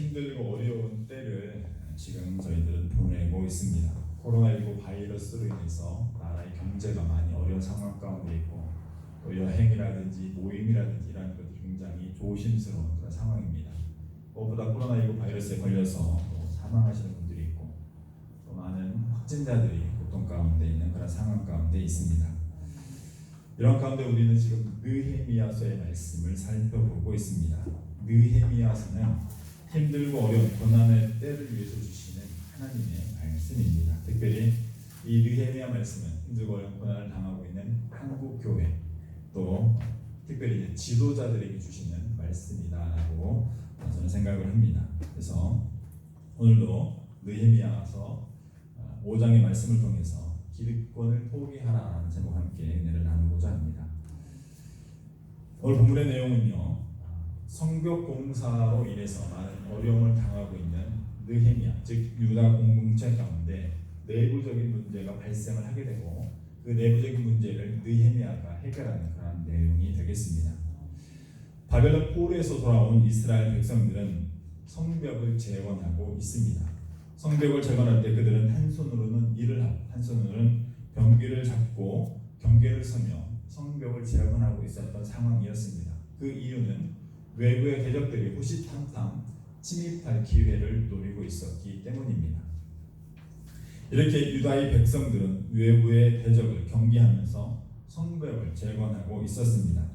힘들고 어려운 때를 지금 저희들은 보내고 있습니다. 코로나19 바이러스로 인해서 나라의 경제가 많이 어려운 상황 가운데 있고 또 여행이라든지 모임이라든지 이런 것도 굉장히 조심스러운 그런 상황입니다. 무엇보다 코로나19 바이러스에 걸려서 또 사망하시는 분들이 있고 또 많은 확진자들이 고통 가운데 있는 그런 상황 가운데 있습니다. 이런 가운데 우리는 지금 느헤미야서의 말씀을 살펴보고 있습니다. 느헤미야서는 힘들고 어려운 고난의 때를 위해서 주시는 하나님의 말씀입니다. 특별히 이 느헤미야 말씀은 힘들고 어려운 고난을 당하고 있는 한국 교회 또 특별히 지도자들에게 주시는 말씀이다라고 저는 생각을 합니다. 그래서 오늘도 느헤미야서 5장의 말씀을 통해서 기득권을 포기하라라는 제목 함께 은혜를 나누고자 합니다. 오늘 본문의 내용은요. 성벽 공사로 인해서 많은 어려움을 당하고 있는 느헤미야 즉 유다 공동체 가운데 내부적인 문제가 발생을 하게 되고 그 내부적인 문제를 느헤미야가 해결하는 그런 내용이 되겠습니다. 바벨론 포로에서 돌아온 이스라엘 백성들은 성벽을 재건하고 있습니다. 성벽을 재건할 때 그들은 한 손으로는 일을 하고 한 손으로는 병기를 잡고 경계를 서며 성벽을 재건하고 있었던 상황이었습니다. 그 외부의 대적들이 호시탐탐 침입할 기회를 노리고 있었기 때문입니다. 이렇게 유다의 백성들은 외부의 대적을 경계하면서 성벽을 재건하고 있었습니다.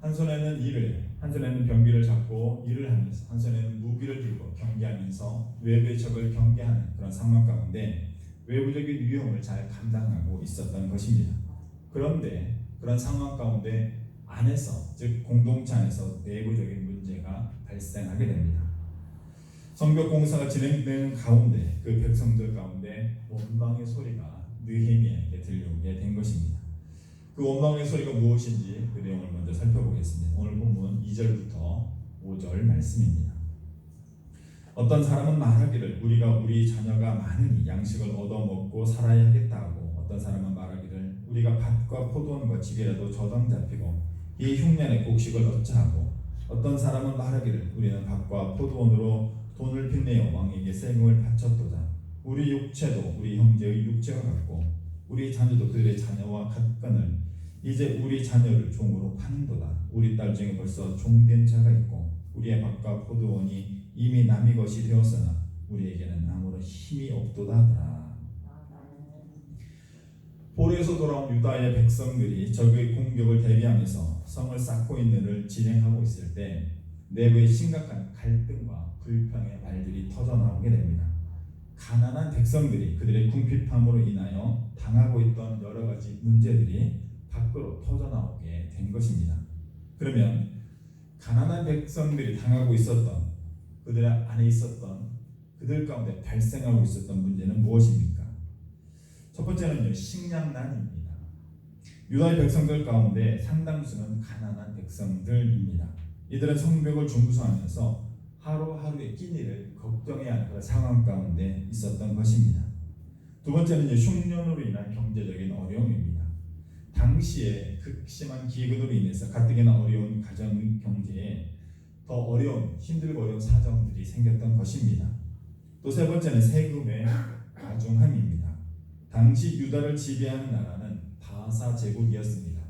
한 손에는 일을, 한 손에는 병기를 잡고 일을 하면서 한 손에는 무기를 들고 경계하면서 외부의 적을 경계하는 그런 상황 가운데 외부적인 위험을 잘 감당하고 있었던 것입니다. 그런데 그런 상황 가운데 안에서 즉 공동체 안에서 내부적인 문제가 발생하게 됩니다. 성벽 공사가 진행되는 가운데 그 백성들 가운데 원망의 소리가 느헤미야에게 들려오게 된 것입니다. 그 원망의 소리가 무엇인지 그 내용을 먼저 살펴보겠습니다. 오늘 본문 2절부터 5절 말씀입니다. 어떤 사람은 말하기를 우리가 우리 자녀가 많으니 양식을 얻어 먹고 살아야 하겠다고 어떤 사람은 말하기를 우리가 밭과 포도원과 집이라도 저당 잡히고 이 흉년에 곡식을 얻자 하고 어떤 사람은 말하기를 우리는 밭과 포도원으로 돈을 빚내어 왕에게 세금을 바쳤도다. 우리 육체도 우리 형제의 육체와 같고 우리 자녀도 그들의 자녀와 같거늘 이제 우리 자녀를 종으로 파는도다. 우리 딸 중에 벌써 종된 자가 있고 우리의 밭과 포도원이 이미 남의 것이 되었으나 우리에게는 아무런 힘이 없도다 하더라 볼에서 돌아온 유다의 백성들이 적의 공격을 대비하면서 성을 쌓고 있는 일을 진행하고 있을 때 내부에 심각한 갈등과 불평의 말들이 터져 나오게 됩니다. 가난한 백성들이 그들의 궁핍함으로 인하여 당하고 있던 여러 가지 문제들이 밖으로 터져 나오게 된 것입니다. 그러면 가난한 백성들이 당하고 있었던 그들 안에 있었던 그들 가운데 발생하고 있었던 문제는 무엇입니까? 첫 번째는요 식량난입니다. 유다의 백성들 가운데 상당수는 가난한 백성들입니다. 이들은 성벽을 중부수하면서 하루하루의 끼니를 걱정해야 하는 그런 상황 가운데 있었던 것입니다. 두 번째는 흉년으로 인한 경제적인 어려움입니다. 당시에 극심한 기근으로 인해서 가뜩이나 어려운 가정 경제에 더 어려운 힘들고 어려운 사정들이 생겼던 것입니다. 또 세 번째는 세금의 가중함입니다. 당시 유다를 지배하는 나라는 바사 제국이었습니다.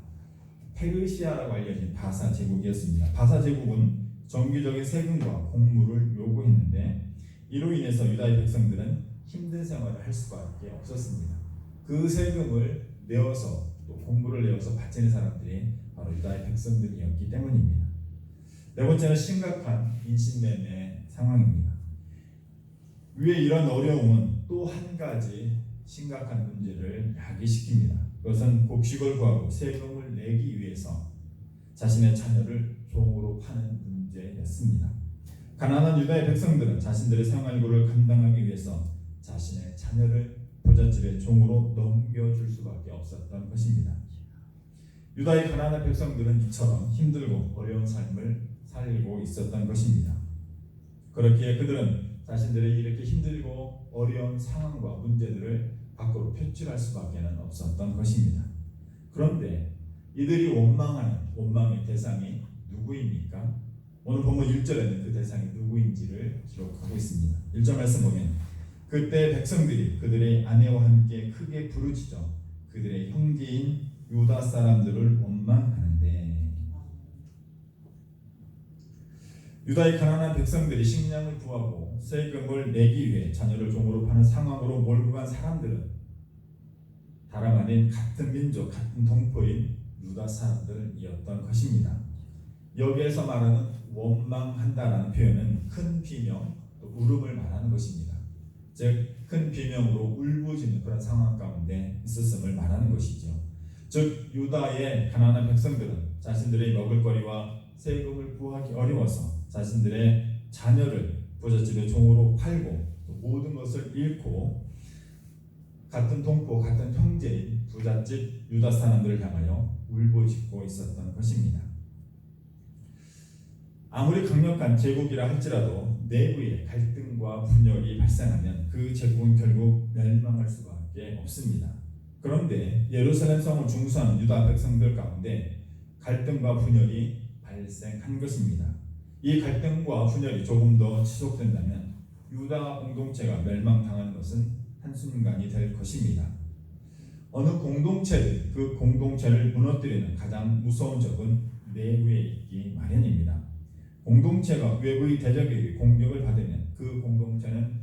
페르시아라고 알려진 바사 제국이었습니다. 바사 제국은 정기적인 세금과 공무를 요구했는데 이로 인해서 유다의 백성들은 힘든 생활을 할 수밖에 없었습니다. 그 세금을 내어서 또 공부를 내어서 바치는 사람들이 바로 유다의 백성들이었기 때문입니다. 네 번째는 심각한 인신매매 상황입니다. 위에 이런 어려움은 또 한 가지 심각한 문제를 야기시킵니다. 그것은 곡식을 구하고 세금을 내기 위해서 자신의 자녀를 종으로 파는 문제였습니다. 가난한 유다의 백성들은 자신들의 생활고를 감당하기 위해서 자신의 자녀를 부잣집의 종으로 넘겨줄 수밖에 없었던 것입니다. 유다의 가난한 백성들은 이처럼 힘들고 어려운 삶을 살고 있었던 것입니다. 그렇기에 그들은 자신들의 이렇게 힘들고 어려운 상황과 문제들을 밖으로 표출할 수밖에 없었던 것입니다. 그런데 이들이 원망하는 원망의 대상이 누구입니까? 오늘 본문 1절에는 그 대상이 누구인지를 기록하고 있습니다. 1절 말씀 보면 그때 백성들이 그들의 아내와 함께 크게 부르짖어 그들의 형제인 유다 사람들을 원망하는데 유다의 가난한 백성들이 식량을 구하고 세금을 내기 위해 자녀를 종으로 파는 상황으로 몰고 간 사람들은 다름 아닌 같은 민족, 같은 동포인 유다 사람들이었던 것입니다. 여기에서 말하는 원망한다라는 표현은 큰 비명, 또 울음을 말하는 것입니다. 즉 큰 비명으로 울부짖는 그런 상황 가운데 있었음을 말하는 것이죠. 즉 유다의 가난한 백성들은 자신들의 먹을거리와 세금을 구하기 어려워서 자신들의 자녀를 부잣집의 종으로 팔고 또 모든 것을 잃고 같은 동포 같은 형제인 부잣집 유다 사람들을 향하여 울부짖고 있었던 것입니다. 아무리 강력한 제국이라 할지라도 내부에 갈등과 분열이 발생하면 그 제국은 결국 멸망할 수밖에 없습니다. 그런데 예루살렘 성을 중수하는 유다 백성들 가운데 갈등과 분열이 발생한 것입니다. 이 갈등과 분열이 조금 더 지속된다면 유다 공동체가 멸망당하는 것은 한순간이 될 것입니다. 어느 공동체든 그 공동체를 무너뜨리는 가장 무서운 적은 내부에 있기 마련입니다. 공동체가 외부의 대적에 의해 공격을 받으면 그 공동체는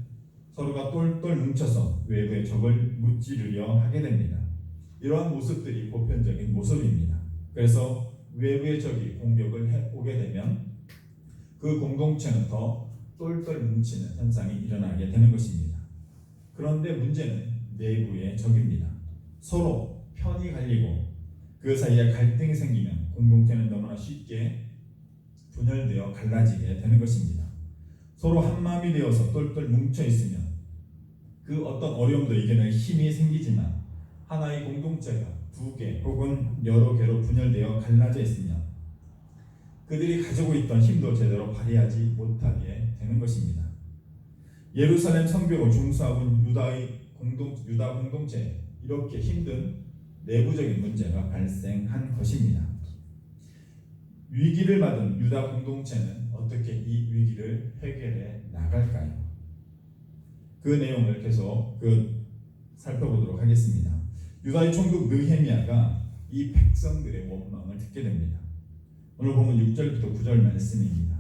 서로가 똘똘 뭉쳐서 외부의 적을 무찌르려 하게 됩니다. 이러한 모습들이 보편적인 모습입니다. 그래서 외부의 적이 공격을 해 오게 되면 그 공동체는 더 똘똘 뭉치는 현상이 일어나게 되는 것입니다. 그런데 문제는 내부의 적입니다. 서로 편이 갈리고 그 사이에 갈등이 생기면 공동체는 너무나 쉽게 분열되어 갈라지게 되는 것입니다. 서로 한 마음이 되어서 똘똘 뭉쳐 있으면 그 어떤 어려움도 이겨낼 힘이 생기지만 하나의 공동체가 두 개 혹은 여러 개로 분열되어 갈라져 있으면 그들이 가지고 있던 힘도 제대로 발휘하지 못하게 되는 것입니다. 예루살렘 성벽을 중수하고 유다의 공동 유다 공동체 이렇게 힘든 내부적인 문제가 발생한 것입니다. 위기를 받은 유다 공동체는 어떻게 이 위기를 해결해 나갈까요? 그 내용을 계속 그 살펴보도록 하겠습니다. 유다의 총독 느헤미야가 이 백성들의 원망을 듣게 됩니다. 오늘 보면 6절부터 9절 말씀입니다.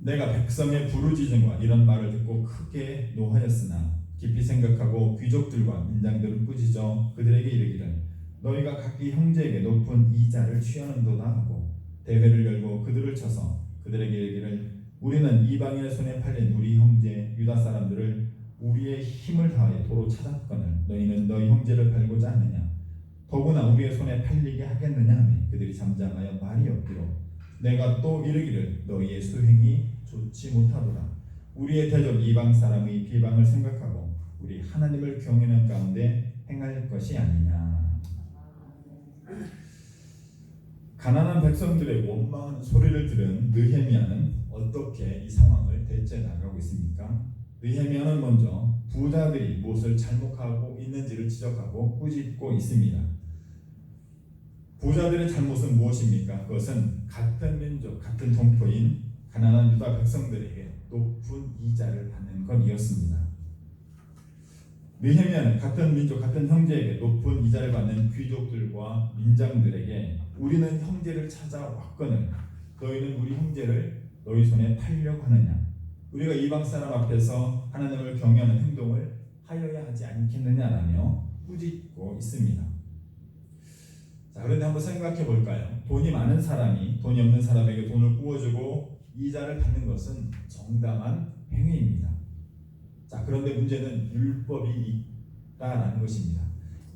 내가 백성의 부르짖음과 이런 말을 듣고 크게 노하였으나 깊이 생각하고 귀족들과 민장들을 꾸짖어 그들에게 이르기를 너희가 각기 형제에게 높은 이자를 취하는도다 하고 대회를 열고 그들을 쳐서 그들에게 이르기를 우리는 이방인의 손에 팔린 우리 형제 유다 사람들을 우리의 힘을 다하여 도로 찾았거늘 너희는 너희 형제를 팔고자 하느냐 더구나 우리의 손에 팔리게 하겠느냐 하며 그들이 잠잠하여 말이 없기로 내가 또 이르기를 너희의 수행이 좋지 못하도다 우리의 대적 이방 사람의 비방을 생각하고 우리 하나님을 경외하는 가운데 행할 것이 아니냐 가난한 백성들의 원망하는 소리를 들은 느헤미야는 어떻게 이 상황을 대처해 나가고 있습니까? 느헤미야는 먼저 부자들이 무엇을 잘못하고 있는지를 지적하고 꾸짖고 있습니다. 부자들의 잘못은 무엇입니까? 그것은 같은 민족, 같은 동포인 가난한 유다 백성들에게 높은 이자를 받는 것이었습니다. 느헤미야는 같은 민족, 같은 형제에게 높은 이자를 받는 귀족들과 민장들에게 우리는 형제를 찾아왔거늘 너희는 우리 형제를 너희 손에 팔려고 하느냐? 우리가 이방 사람 앞에서 하나님을 경외하는 행동을 하여야 하지 않겠느냐라며 꾸짖고 있습니다. 자, 그런데 한번 생각해 볼까요? 돈이 많은 사람이 돈이 없는 사람에게 돈을 구워주고 이자를 받는 것은 정당한 행위입니다. 자, 그런데 문제는 율법이 있다라는 것입니다.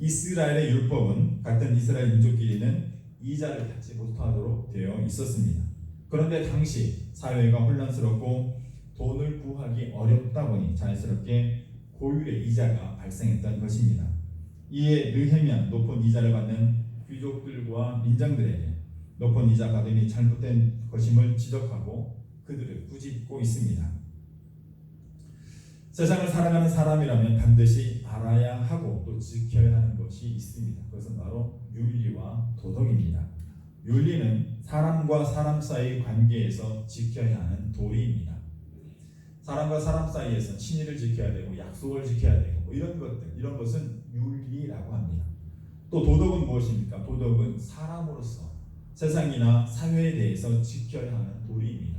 이스라엘의 율법은 같은 이스라엘 민족끼리는 이자를 받지 못하도록 되어 있었습니다. 그런데 당시 사회가 혼란스럽고 돈을 구하기 어렵다 보니 자연스럽게 고율의 이자가 발생했던 것입니다. 이에 느헤미야 높은 이자를 받는 귀족들과 민장들에게 높은 이자 받음이 잘못된 것임을 지적하고 그들을 꾸짖고 있습니다. 세상을 살아가는 사람이라면 반드시 알아야 하고 또 지켜야 하는 것이 있습니다. 그것은 바로 윤리와 도덕입니다. 윤리는 사람과 사람 사이 관계에서 지켜야 하는 도리입니다. 사람과 사람 사이에서 친의를 지켜야 되고 약속을 지켜야 되고 뭐 이런 것들 이런 것은 윤리라고 합니다. 또 도덕은 무엇입니까? 도덕은 사람으로서 세상이나 사회에 대해서 지켜야 하는 도리입니다.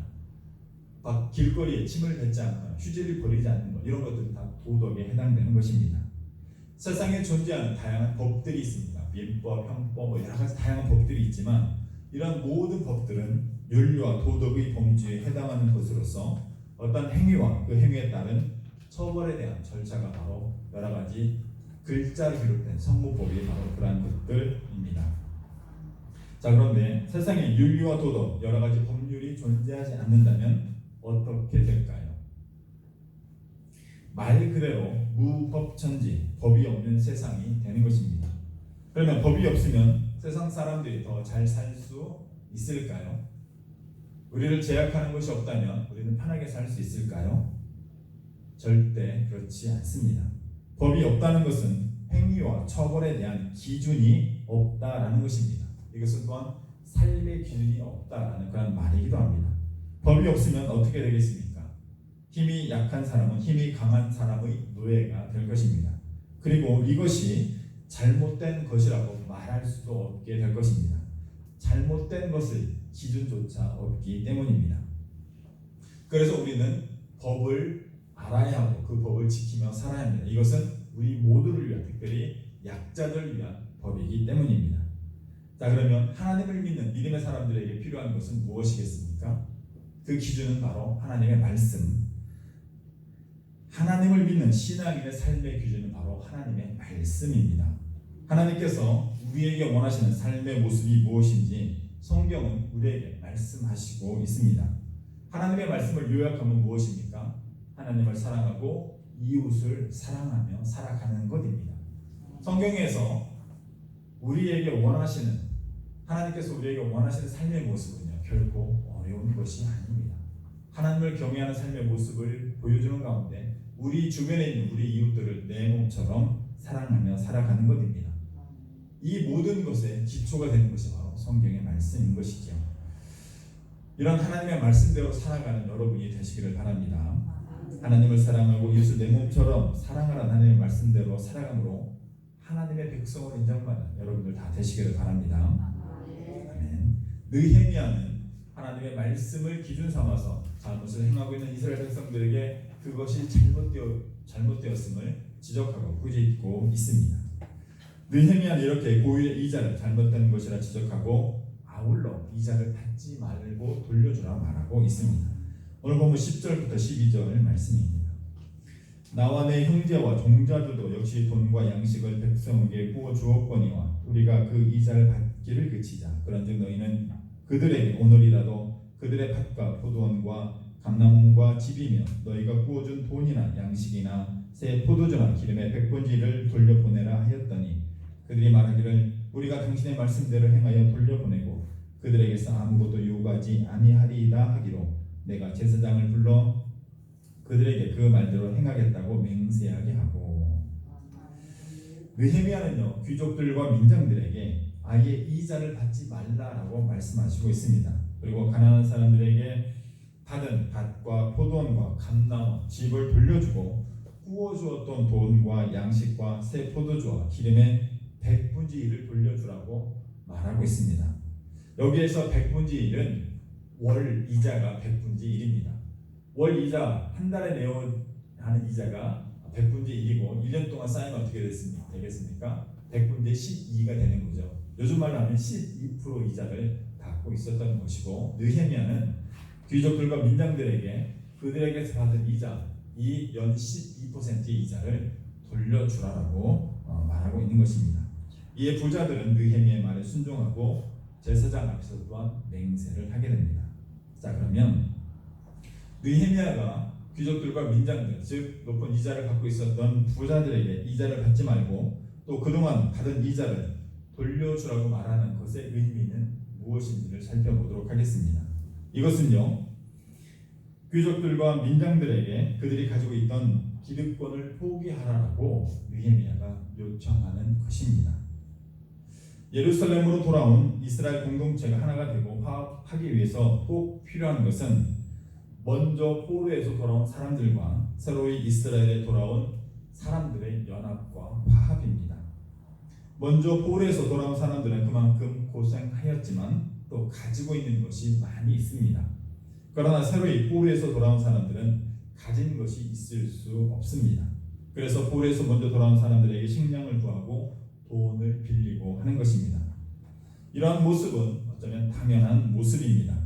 막 길거리에 침을 뱉지 않거나 휴지를 버리지 않는 것 이런 것들은 다 도덕에 해당되는 것입니다. 세상에 존재하는 다양한 법들이 있습니다. 민법, 형법, 뭐 여러 가지 다양한 법들이 있지만 이런 모든 법들은 윤리와 도덕의 범주에 해당하는 것으로서 어떤 행위와 그 행위에 따른 처벌에 대한 절차가 바로 여러 가지 글자를 비롯된 성무법이 바로 그러한 것들입니다. 자 그런데 세상에 윤리와 도덕 여러 가지 법률이 존재하지 않는다면 어떻게 될까요? 말 그대로 무법천지 법이 없는 세상이 되는 것입니다. 그러면 법이 없으면 세상 사람들이 더 잘 살 수 있을까요? 우리를 제약하는 것이 없다면 우리는 편하게 살 수 있을까요? 절대 그렇지 않습니다. 법이 없다는 것은 행위와 처벌에 대한 기준이 없다라는 것입니다. 이것은 또한 삶의 기준이 없다라는 그런 말이기도 합니다. 법이 없으면 어떻게 되겠습니까? 힘이 약한 사람은 힘이 강한 사람의 노예가 될 것입니다. 그리고 이것이 잘못된 것이라고 말할 수도 없게 될 것입니다. 잘못된 것을 기준조차 없기 때문입니다. 그래서 우리는 법을 알아야 하고 그 법을 지키며 살아야 합니다. 이것은 우리 모두를 위한 특별히 약자들을 위한 법이기 때문입니다. 자 그러면 하나님을 믿는 믿음의 사람들에게 필요한 것은 무엇이겠습니까? 그 기준은 바로 하나님의 말씀. 하나님을 믿는 신앙인의 삶의 기준은 바로 하나님의 말씀입니다. 하나님께서 우리에게 원하시는 삶의 모습이 무엇인지 성경은 우리에게 말씀하시고 있습니다. 하나님의 말씀을 요약하면 무엇입니까? 하나님을 사랑하고 이웃을 사랑하며 살아가는 것입니다. 성경에서 우리에게 원하시는 하나님께서 우리에게 원하시는 삶의 모습은요 결코 어려운 것이 아닙니다. 하나님을 경외하는 삶의 모습을 보여주는 가운데 우리 주변에 있는 우리 이웃들을 내 몸처럼 사랑하며 살아가는 것입니다. 이 모든 것에 기초가 되는 것이 바로 성경의 말씀인 것이죠. 이런 하나님의 말씀대로 살아가는 여러분이 되시기를 바랍니다. 하나님을 사랑하고 이웃을 내 몸처럼 사랑하라는 하나님의 말씀대로 살아감으로 하나님의 백성을 인정받는 여러분들 다 되시기를 바랍니다. 아멘. 느헤미야는 하나님의 말씀을 기준 삼아서 잘못을 행하고 있는 이스라엘 백성들에게 그것이 잘못되어 잘못되었음을 지적하고 꾸짖고 있습니다. 느헤미야는 이렇게 고일의 이자를 잘못된 것이라 지적하고 아울러 이자를 받지 말고 돌려주라 말하고 있습니다. 오늘 보면 10절부터 12절 말씀입니다. 나와 내 형제와 종자들도 역시 돈과 양식을 백성에게 구워 주었거니와 우리가 그 이자를 받기를 그치자. 그런즉 너희는 그들에게 오늘이라도 그들의 밭과 포도원과 감나무와 집이며 너희가 구워준 돈이나 양식이나 새 포도주나 기름의 백분지를 돌려보내라 하였더니 그들이 말하기를 우리가 당신의 말씀대로 행하여 돌려보내고 그들에게서 아무것도 요구하지 아니하리이다 하기로 내가 제사장을 불러 그들에게 그 말대로 행하겠다고 맹세하게 하고 느헤미야는요 귀족들과 민장들에게 아예 이자를 받지 말라라고 말씀하시고 있습니다. 그리고 가난한 사람들에게 받은 밭과 포도원과 감나무 집을 돌려주고 구워주었던 돈과 양식과 새 포도주와 기름의 백분지 일을 돌려주라고 말하고 있습니다. 여기에서 백분지 일은 월 이자가 백분지 일입니다. 월 이자 한 달에 내어 하는 이자가 백분지 1이고 1년 동안 쌓이면 어떻게 됐습니까? 되겠습니까? 백분지 12가 되는 거죠. 요즘 말로 하면 12% 이자를 받고 있었던 것이고 느헤미야는 귀족들과 민장들에게 그들에게서 받은 이자 이 연 12%의 이자를 돌려주라라고 어, 말하고 있는 것입니다. 이에 부자들은 느헤미야의 말에 순종하고 제사장 앞에서 또한 맹세를 하게 됩니다. 자 그러면 느헤미야가 귀족들과 민장들 즉 높은 이자를 갖고 있었던 부자들에게 이자를 받지 말고 또 그동안 받은 이자를 돌려주라고 말하는 것의 의미는 무엇인지를 살펴보도록 하겠습니다. 이것은요 귀족들과 민장들에게 그들이 가지고 있던 기득권을 포기하라고 느헤미야가 요청하는 것입니다. 예루살렘으로 돌아온 이스라엘 공동체가 하나가 되고 화합하기 위해서 꼭 필요한 것은 먼저 포로에서 돌아온 사람들과 새로이 이스라엘에 돌아온 사람들의 연합과 화합입니다. 먼저 포로에서 돌아온 사람들은 그만큼 고생하였지만 또 가지고 있는 것이 많이 있습니다. 그러나 새로이 포로에서 돌아온 사람들은 가진 것이 있을 수 없습니다. 그래서 포로에서 먼저 돌아온 사람들에게 식량을 구하고 돈을 빌리고 하는 것입니다. 이러한 모습은 어쩌면 당연한 모습입니다.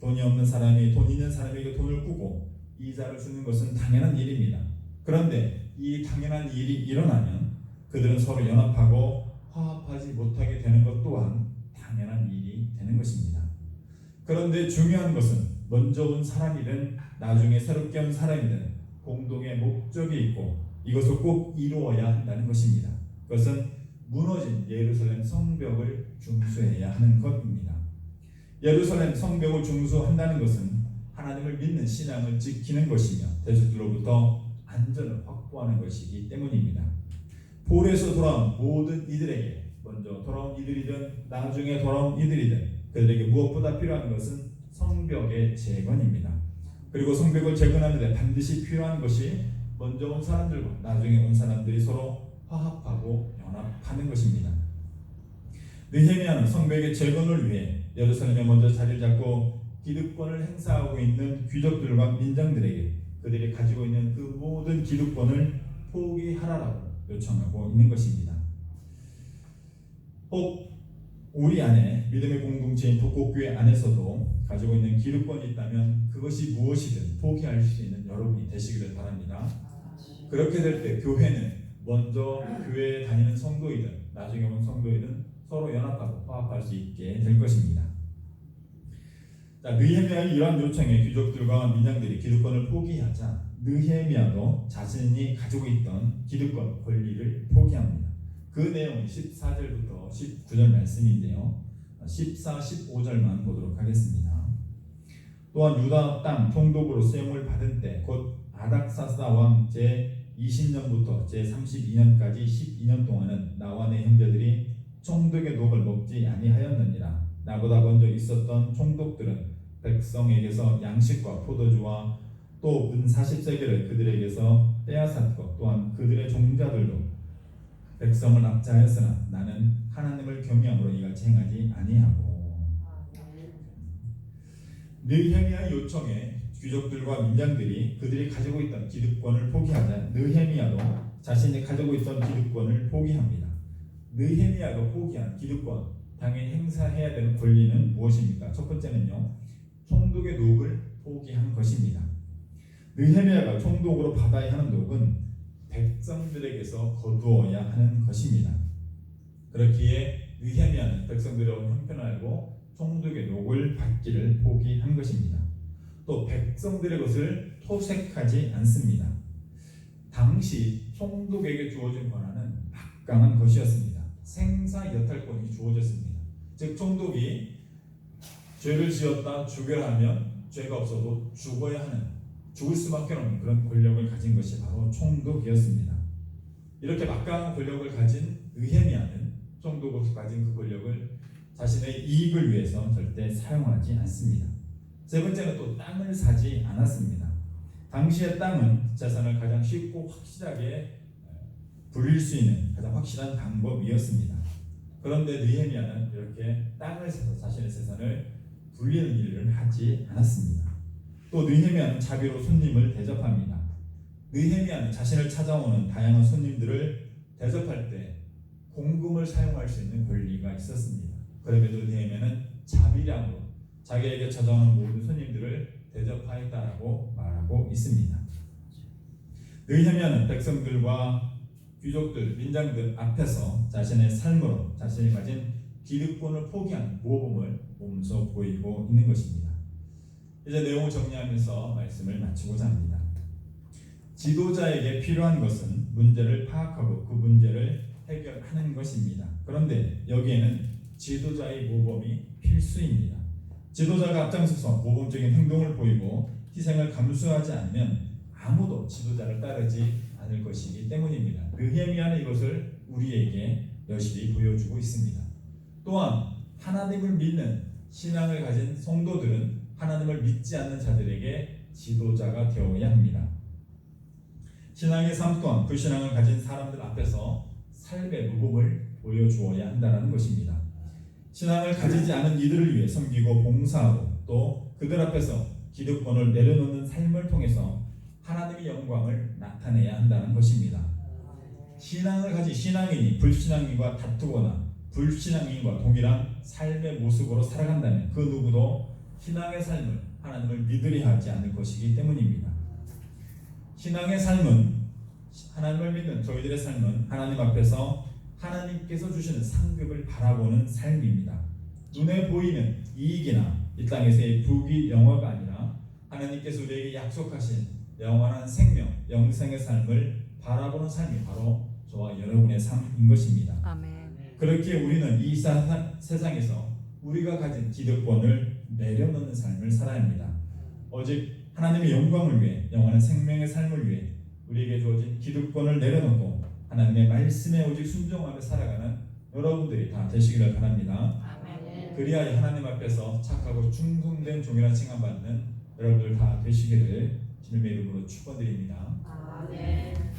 돈이 없는 사람이 돈 있는 사람에게 돈을 꾸고 이자를 주는 것은 당연한 일입니다. 그런데 이 당연한 일이 일어나면 그들은 서로 연합하고 화합하지 못하게 되는 것 또한 당연한 일이 되는 것입니다. 그런데 중요한 것은 먼저 온 사람이든 나중에 새롭게 온 사람이든 공동의 목적이 있고 이것을 꼭 이루어야 한다는 것입니다. 그것은 무너진 예루살렘 성벽을 중수해야 하는 것입니다. 예루살렘 성벽을 중수한다는 것은 하나님을 믿는 신앙을 지키는 것이며 대적들로부터 안전을 확보하는 것이기 때문입니다. 볼에서 돌아온 모든 이들에게 먼저 돌아온 이들이든 나중에 돌아온 이들이든 그들에게 무엇보다 필요한 것은 성벽의 재건입니다. 그리고 성벽을 재건하는데 반드시 필요한 것이 먼저 온 사람들과 나중에 온 사람들이 서로 화합하고 연합하는 것입니다. 느헤미야는 성벽의 재건을 위해 예루살렘에 먼저 자리를 잡고 기득권을 행사하고 있는 귀족들과 민장들에게 그들이 가지고 있는 그 모든 기득권을 포기하라라고 요청하고 있는 것입니다. 혹 우리 안에 믿음의 공동체인 독곡교회 안에서도 가지고 있는 기득권이 있다면 그것이 무엇이든 포기할 수 있는 여러분이 되시기를 바랍니다. 그렇게 될 때 교회는 먼저 교회에 다니는 성도이든 나중에 온 성도이든 서로 연합하고 화합할 수 있게 될 것입니다. 자, 느헤미야의 이러한 요청에 귀족들과 민장들이 기득권을 포기하자 느헤미야도 자신이 가지고 있던 기득권 권리를 포기합니다. 그 내용은 14절부터 19절 말씀인데요. 14, 15절만 보도록 하겠습니다. 또한 유다 땅 총독으로 수용을 받은 때 곧 아닥사스다 왕제 20년부터 제 32년까지 12년 동안은 나와 내 형제들이 총독의 녹을 먹지 아니하였느니라. 나보다 먼저 있었던 총독들은 백성에게서 양식과 포도주와 또 은 40세계를 그들에게서 빼앗았고 또한 그들의 종자들도 백성을 압제하였으나 나는 하나님을 경외함으로 이같이 행하지 아니하고 느헤미야 요청에 귀족들과 민장들이 그들이 가지고 있던 기득권을 포기하자 느헤미야도 자신이 가지고 있던 기득권을 포기합니다. 느헤미야가 포기한 기득권 당연히 행사해야 되는 권리는 무엇입니까? 첫 번째는요 총독의 녹을 포기한 것입니다. 느헤미야가 총독으로 받아야 하는 녹은 백성들에게서 거두어야 하는 것입니다. 그렇기에 느헤미야는 백성들의 형편을 알고 총독의 녹을 받기를 포기한 것입니다. 또 백성들의 것을 토색하지 않습니다. 당시 총독에게 주어진 권한은 막강한 것이었습니다. 생사 여탈권이 주어졌습니다. 즉 총독이 죄를 지었다 죽여라 하면 죄가 없어도 죽어야 하는 죽을 수밖에 없는 그런 권력을 가진 것이 바로 총독이었습니다. 이렇게 막강한 권력을 가진 느헤미야는 총독으로서 가진 그 권력을 자신의 이익을 위해서 절대 사용하지 않습니다. 세 번째는 또 땅을 사지 않았습니다. 당시의 땅은 재산을 가장 쉽고 확실하게 불릴 수 있는 가장 확실한 방법이었습니다. 그런데 느헤미야는 이렇게 땅을 사서 자신의 재산을 불리는 일을 하지 않았습니다. 또 느헤미야는 자비로 손님을 대접합니다. 느헤미야는 자신을 찾아오는 다양한 손님들을 대접할 때 공금을 사용할 수 있는 권리가 있었습니다. 그럼에도 느헤미야는 자비량으로 자기에게 찾아오는 모든 손님들을 대접하였다라고 말하고 있습니다. 느헤미야는 백성들과 귀족들, 민장들 앞에서 자신의 삶으로 자신이 가진 기득권을 포기한 모범을 몸소 보이고 있는 것입니다. 이제 내용을 정리하면서 말씀을 마치고자 합니다. 지도자에게 필요한 것은 문제를 파악하고 그 문제를 해결하는 것입니다. 그런데 여기에는 지도자의 모범이 필수입니다. 지도자가 앞장서서 모범적인 행동을 보이고 희생을 감수하지 않으면 아무도 지도자를 따르지 않을 것이기 때문입니다. 느헤미야는 이것을 우리에게 여실히 보여주고 있습니다. 또한 하나님을 믿는 신앙을 가진 성도들은 하나님을 믿지 않는 자들에게 지도자가 되어야 합니다. 신앙의 삶 또한 불신앙을 가진 사람들 앞에서 삶의 모범을 보여주어야 한다는 것입니다. 신앙을 가지지 않은 이들을 위해 섬기고 봉사하고 또 그들 앞에서 기득권을 내려놓는 삶을 통해서 하나님의 영광을 나타내야 한다는 것입니다. 신앙을 가진 신앙인이 불신앙인과 다투거나 불신앙인과 동일한 삶의 모습으로 살아간다면 그 누구도 신앙의 삶을 하나님을 믿으려 하지 않을 것이기 때문입니다. 신앙의 삶은 하나님을 믿는 저희들의 삶은 하나님 앞에서 하나님께서 주시는 상급을 바라보는 삶입니다. 눈에 보이는 이익이나 이 땅에서의 부귀 영화가 아니라 하나님께서 우리에게 약속하신 영원한 생명, 영생의 삶을 바라보는 삶이 바로 저와 여러분의 삶인 것입니다. 아멘. 그렇게 우리는 이 사- 세상에서 우리가 가진 기득권을 내려놓는 삶을 살아야 합니다. 오직 하나님의 영광을 위해 영원한 생명의 삶을 위해 우리에게 주어진 기득권을 내려놓고 하나님의 말씀에 오직 순종하며 살아가는 여러분들이 다 되시기를 바랍니다. 아멘. 그리하여 하나님 앞에서 착하고 충성된 종이라 칭함받는 여러분들 다 되시기를 주님의 이름으로 축원드립니다. 아멘.